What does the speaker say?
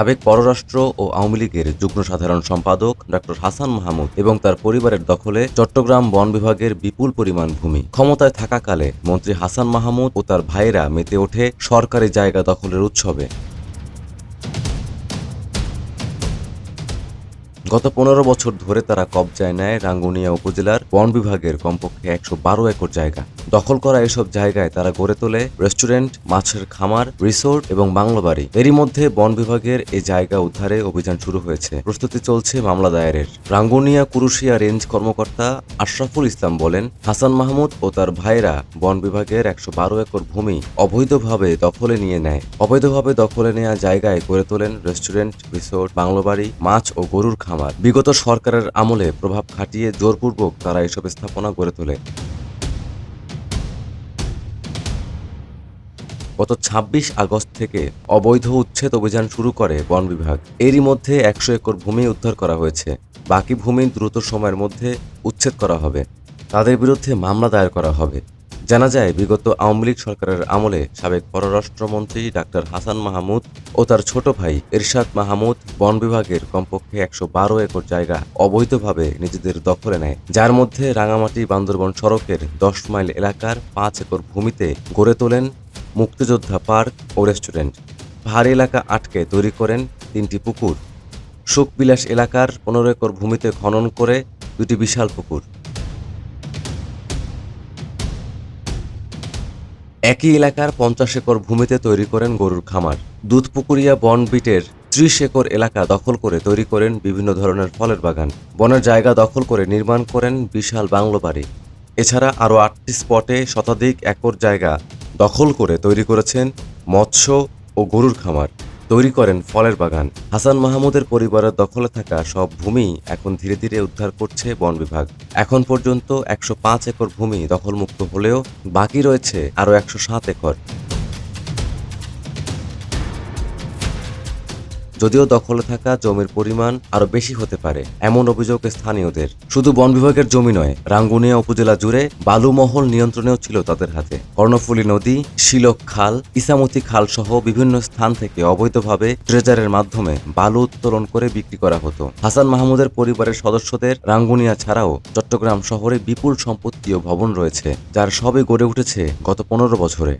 সাবেক পররাষ্ট্র ও আওয়ামী লীগের যুগ্ম সাধারণ সম্পাদক ডক্টর হাসান মাহমুদ এবং তার পরিবারের দখলে চট্টগ্রাম বন বিভাগের বিপুল পরিমাণ ভূমি। ক্ষমতায় থাকাকালে মন্ত্রী হাসান মাহমুদ ও তার ভাইয়েরা মেতে ওঠে সরকারি জায়গা দখলের উৎসবে। গত পনেরো বছর ধরে তারা কবজায় নেয় রাঙ্গুনিয়া উপজেলার বন বিভাগের কমপক্ষে একশো বারো একর জায়গা। দখল করা এসব জায়গায় তারা গড়ে তোলে রেস্টুরেন্ট, মাছের খামার, রিসোর্ট এবং বাংলো বাড়ি। এরই মধ্যে বন বিভাগের এই জায়গা উদ্ধারে অভিযান শুরু হয়েছে। প্রস্তুতি চলছে মামলা দায়েরের। রাঙ্গুনিয়া কুরুশিয়া রেঞ্জ কর্মকর্তা আশরাফুল ইসলাম বলেন, হাসান মাহমুদ ও তার ভাইরা বন বিভাগের একশো বারো একর ভূমি অবৈধভাবে দখলে নিয়ে নেয়। অবৈধভাবে দখলে নেওয়া জায়গায় গড়ে তোলেন রেস্টুরেন্ট, রিসোর্ট, বাংলো বাড়ি, মাছ ও গরুর খামার। বিগত সরকারের আমলে প্রভাব খাটিয়ে জোরপূর্বক তারা এসব স্থাপনা গড়ে তোলে। গত ২৬ আগস্ট থেকে অবৈধ উচ্ছেদ অভিযান শুরু করে বন বিভাগ। এরই মধ্যে একশো একর ভূমি উদ্ধার করা হয়েছে। বাকি ভূমি দ্রুত সময়ের মধ্যে উচ্ছেদ করা হবে। তাদের বিরুদ্ধে মামলা দায়ের করা হবে। জানা যায়, বিগত আওয়ামী লীগ সরকারের আমলে সাবেক পররাষ্ট্রমন্ত্রী ডাক্তার হাসান মাহমুদ ও তার ছোট ভাই এরশাদ মাহমুদ বন বিভাগের কমপক্ষে একশো বারো একর জায়গা অবৈধভাবে নিজেদের দখলে নেয়। যার মধ্যে রাঙামাটি বান্দরবন সড়কের দশ মাইল এলাকার পাঁচ একর ভূমিতে গড়ে তোলেন মুক্তিযোদ্ধা পার্ক ও রেস্টুরেন্ট। পাহাড়ি এলাকা আটকে তৈরি করেন তিনটি পুকুর। সুখবিলাস এলাকার পনেরো একর ভূমিতে খনন করে দুটি বিশাল পুকুর। একই এলাকার পঞ্চাশ একর ভূমিতে তৈরি করেন গরুর খামার। দুধপুকুরিয়া বনবিটের ত্রিশ একর এলাকা দখল করে তৈরি করেন বিভিন্ন ধরনের ফলের বাগান। বনের জায়গা দখল করে নির্মাণ করেন বিশাল বাংলো বাড়ি। এছাড়া আরও আটটি স্পটে শতাধিক একর জায়গা দখল করে তৈরি করেছেন মৎস্য ও গরুর খামার। তৈরি করেন ফলের বাগান। হাসান মাহমুদের পরিবারের দখলে থাকা সব ভূমি এখন ধীরে ধীরে উদ্ধার করছে বন বিভাগ। এখন পর্যন্ত একশো পাঁচ একর ভূমি দখলমুক্ত হলেও বাকি রয়েছে আরও একশো সাত একর। যদিও দখলে থাকা জমির পরিমাণ আরও বেশি হতে পারে, এমন অভিযোগ স্থানীয়দের। শুধু বন বিভাগের জমি নয়, রাঙ্গুনিয়া উপজেলা জুড়ে বালুমহল নিয়ন্ত্রণেও ছিল তাদের হাতে। কর্ণফুলী নদী, শিলক খাল, ইসামতি খাল সহ বিভিন্ন স্থান থেকে অবৈধভাবে ট্রেজারের মাধ্যমে বালু উত্তোলন করে বিক্রি করা হতো। হাসান মাহমুদের পরিবারের সদস্যদের রাঙ্গুনিয়া ছাড়াও চট্টগ্রাম শহরে বিপুল সম্পত্তি ও ভবন রয়েছে, যার সবই গড়ে উঠেছে গত পনেরো বছরে।